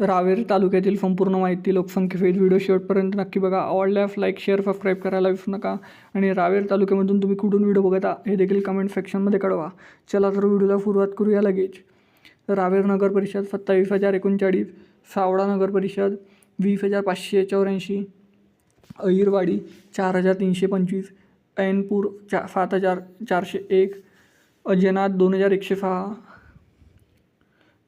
रावेर तालुक्यातील संपूर्ण माहिती लोकसंख्येसहित व्हिडिओ शेवटपर्यंत नक्की बघा. आवडल्यास लाईक शेअर सबस्क्राईब करायला विसरू नका. आणि रावेर तालुक्यामधून तुम्ही कुठून व्हिडिओ बघता हे देखील कमेंट सेक्शनमध्ये कळवा. चला तर व्हिडिओला सुरुवात करूया लगेच. रावेर नगर परिषद सत्तावीस हजार एकोणचाळीस सावडा नगर परिषद वीस हजार पाचशे चौऱ्याऐंशी अहिरवाडी चार हजार तीनशे पंचवीस ऐनपूर चा सात हजार चारशे एक अजनाथ दोन हजार एकशे सहा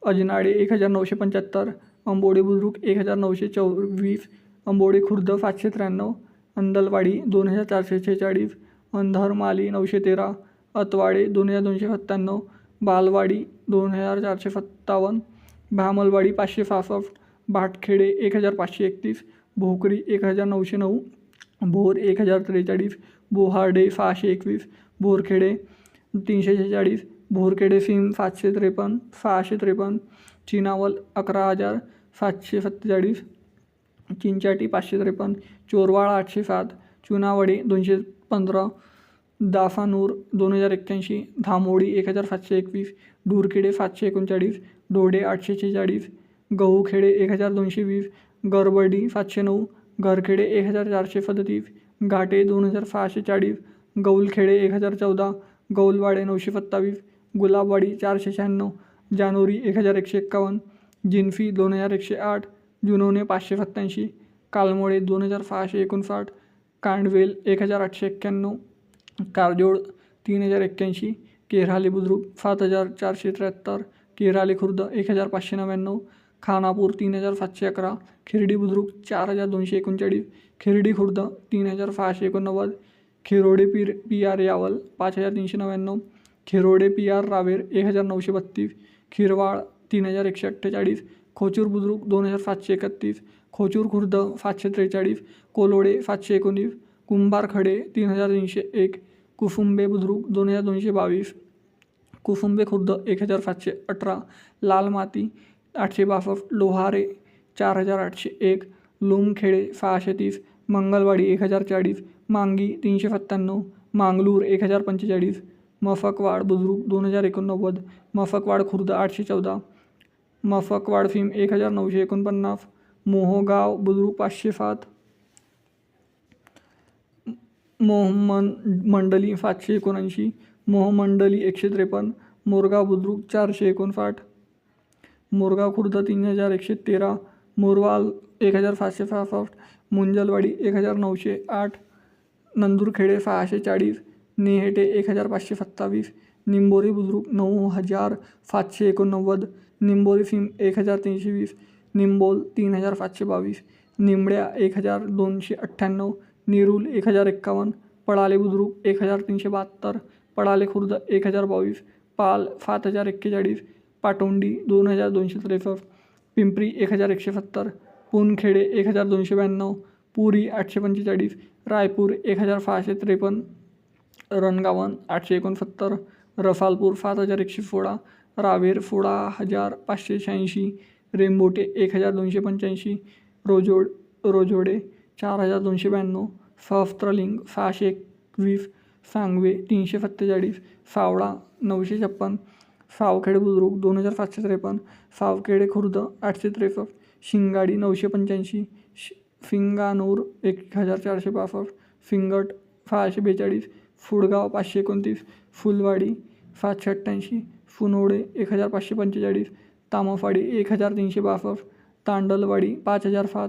अजनाडे एक हजार नऊशे पंच्याहत्तर अंबोडे बुद्रुक एक हजार नऊशे चोवीस अंबोडे खुर्द सातशे त्र्याण्णव अंदलवाडी दोन हजार चारशे छेचाळीस अंधारमाली नऊशे तेरा अतवाडे दोन हजार दोनशे सत्त्याण्णव बालवाडी दोन हजार चारशे सत्तावन्न भामलवाडी पाचशे सहासष्ट भाटखेडे एक हजार पाचशे एकतीस भोकरी एक हजार नऊशे नऊ भोर एक हजार त्रेचाळीस बोहार्डे सहाशे एकवीस भोरखेडे तीनशे छेचाळीस भोरखेडे सिम सातशे त्रेपन्न सहाशे त्रेपन्न चिनावल अकरा हजार सातशे सत्तेचाळीस चिंचाटी पाचशे त्रेपन्न चोरवाळा आठशे सात चुनावडे दोनशे पंधरा दाफानूर दोन हजार एक्क्याऐंशी धामोडी एक हजार सातशे एकवीस डुरखेडे सातशे एकोणचाळीस डोडे आठशे शेचाळीस गहूखेडे एक हजार दोनशे वीस गरबडी सातशे नऊ घरखेडे एक हजार चारशे सदतीस घाटे दोन हजार सहाशे चाळीस गौलखेडे एक हजार चौदा गौलवाडे नऊशे सत्तावीस गुलाबवाडी चारशे शहाण्णव जानोरी एक हजार एकशे एक्कावन्न जिन्फी दोन हजार एकशे आठ जुनवणे पाचशे सत्त्याऐंशी कालमोडे दोन हजार सहाशे एकोणसाठ कांडवेल एक हजार आठशे एक्क्याण्णव कारजोड तीन हजार एक्क्याऐंशी केराली बुद्रुक सात हजार चारशे त्र्याहत्तर केराली खुर्द एक हजार पाचशे नव्याण्णव खानापूर तीन हजार सातशे अकरा खिरडी बुद्रुक चार हजार दोनशे एकोणचाळीस खिरडी खुर्द तीन हजार सहाशे एकोणनव्वद खिरोडे पीर पी आर यावल पाच हजार तीनशे नव्याण्णव खिरोडे पी आर रावेर एक हजार नऊशे बत्तीस खिरवाळ तीन हजार एकशे अठ्ठेचाळीस खोचूर बुद्रुक दोन हजार सातशे एकतीस खोचूर खुर्द सातशे त्रेचाळीस कोलोडे सातशे एकोणीस कुंभारखडे तीन हजार तीनशे एक कुसुंबे बुद्रुक दोन हजार दोनशे बावीस कुसुंबे खुर्द एक हजार सातशे अठरा लाल माती आठशे बासष्ट लोहारे चार हजार आठशे एक लोमखेडे सहाशे तीस मंगलवाडी एक हजार चाळीस मांगी तीनशे सत्त्याण्णव मांगलूर एक हजार पंचेचाळीस मफकवाड बुद्रुक दोन हजार एकोणनव्वद मफकवाड खुर्द आठशे चौदा मफक वाडफीम एक हजार नऊशे एकोणपन्नास. मोहोगाव बुद्रुक पाचशे सात. मोहमन मंडली सातशे एकोणऐंशी. मोहमंडली एकशे त्रेपन्न. मोरगाव बुद्रुक चारशे एकोणसाठ. मोरगाव खुर्द तीन हजार एकशे तेरा. मोरवाल एक हजार सातशे सहासष्ट. मुंजलवाडी एक हजार नऊशे आठ. नंदुरखेडे सहाशे चाळीस. नेहेटे एक हजार पाचशे सत्तावीस. निंबोरी बुद्रुक नऊ हजार सातशे एकोणनव्वद. निंबोरी सिम एक हजार तीनशे वीस निंबोल तीन हजार पाचशे बावीस निंबड्या एक हजार दोनशे अठ्ठ्याण्णव निरूल एक हजार एक्कावन्न पळाले बुद्रुक एक हजार तीनशे बहात्तर पळाले खुर्द एक हजार बावीस पाल सात हजार एक्केचाळीस पाटोंडी दोन हजार दोनशे त्रेसष्ट पिंपरी एक हजार एकशे सत्तर पुनखेडे एक हजार दोनशे ब्याण्णव पुरी आठशे पंचेचाळीस रायपूर एक हजार सहाशे त्रेपन्न रणगावन आठशे एकोणसत्तर रसालपूर सात हजार एकशे सोळा रावेर सोळा हजार पाचशे शहाऐंशी रेंबोटे एक हजार दोनशे पंच्याऐंशी रोजोड रोजोडे चार हजार दोनशे ब्याण्णव सहस्त्रलिंग सहाशे एकवीस सांगवे तीनशे सत्तेचाळीस सावळा नऊशे छप्पन सावखेडे बुद्रुक दोन हजार सातशे त्रेपन्न सावखेडे खुर्द आठशे त्रेसष्ट शिंगाडी नऊशे पंच्याऐंशी शि फिंगानूर एक हजार चारशे बासष्ट फिंगट सहाशे बेचाळीस फुडगाव पाचशे एकोणतीस फुलवाडी सातशे अठ्ठ्याऐंशी फुनोडे एक हजार पाचशे पंचेचाळीस तामफाडी एक हजार तीनशे बासष्ट तांडलवाडी पाच हजार सात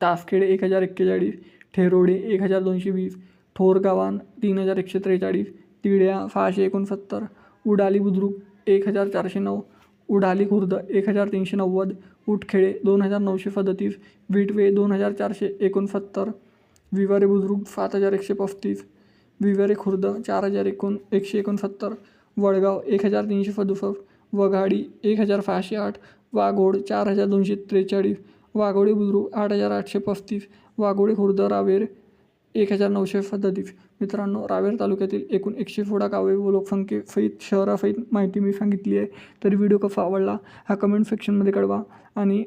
तासखेडे एक हजार एक्केचाळीस ठेरोडे एक हजार दोनशे वीस थोरगावान तीन हजार एकशे त्रेचाळीस तिड्या सहाशे एकोणसत्तर उडाली बुद्रुक एक हजार चारशे नऊ उडाली खुर्द एक हजार तीनशे नव्वद उटखेडे दोन हजार नऊशे सदतीस विटवे दोन हजार चारशे एकोणसत्तर विवारे बुद्रुक सात हजार एकशे पस्तीस विवारे खुर्द चार हजार एकोण एकशे एकोणसत्तर वडगाव एक हजार तीनशे सदुसष्ट वघाडी एक हजार सहाशे आठ वाघोड चार हजार दोनशे त्रेचाळीस वाघोडे बुद्रुक आठ हजार आठशे पस्तीस वाघोडे खुर्द रावेर एक हजार नऊशे सदतीस मित्रांनो रावेर तालुक्यातील एकूण एकशे सोळा गावे व लोकसंख्येसहित शहरासहित माहिती मी सांगितली आहे. तरी व्हिडिओ कसा आवडला हा कमेंट सेक्शनमध्ये कळवा. आणि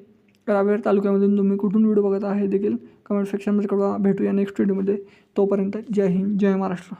रावेर तालुक्यामधून तुम्ही कुठून व्हिडिओ बघत आहे देखील कमेंट सेक्शनमध्ये कळवा. भेटूया नेक्स्ट व्हिडिओमध्ये तोपर्यंत जय हिंद जय महाराष्ट्र.